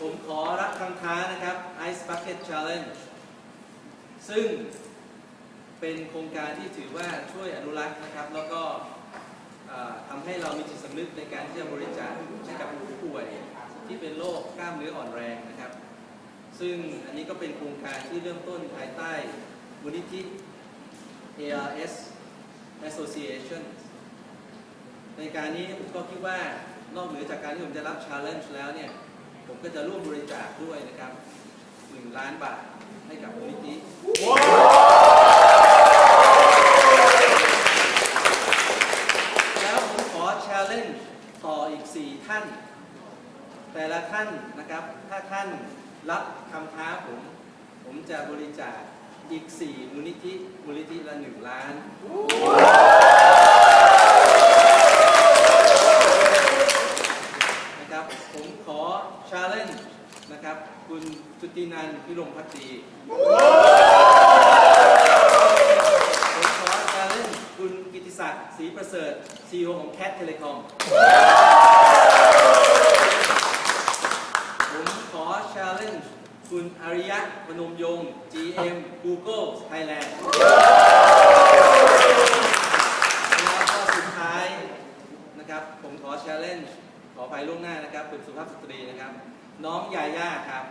ผมขอรับคำท้านะครับ Ice Bucket Challenge ซึ่งเป็นโครงการที่ถือว่าช่วยอนุรักษ์นะครับ แล้วก็ทำให้เรามีจิตสำนึกในการที่จะบริจาคให้กับผู้ป่วยที่เป็นโรคกล้ามเนื้ออ่อนแรงนะครับ ซึ่งอันนี้ก็เป็นโครงการที่เริ่มต้นภายใต้มูลนิธิ ARS Association ในการนี้ผมก็คิดว่านอกเหนือจากการที่ผมจะรับ challenge แล้วเนี่ย ก็จะร่วมบริจาคด้วยนะครับ1ล้านบาทให้กับมูลนิธิแล้วผมขอ challenge ต่ออีก 4 ท่าน แต่ละท่านนะครับ ถ้าท่านรับคำท้าผม ผมจะบริจาคอีก 4 มูลนิธิ มูลนิธิละ 1 ล้าน ชาเลนจ์นะครับ คุณจุตินันพิรมพัตีผมขอชาเลนจ์คุณกิติศักดิ์ศรีประเสริฐซีอของแคทเทเลคอมผมขอชาเลนจ์คุณอริยะพนมยงค์ GM Google Thailand แล้วก็สุดท้ายนะครับ ผมขอ challenge ขออภัยล่วงหน้านะครับเป็นสุภาพสตรีนะครับ น้องยาย่าครับ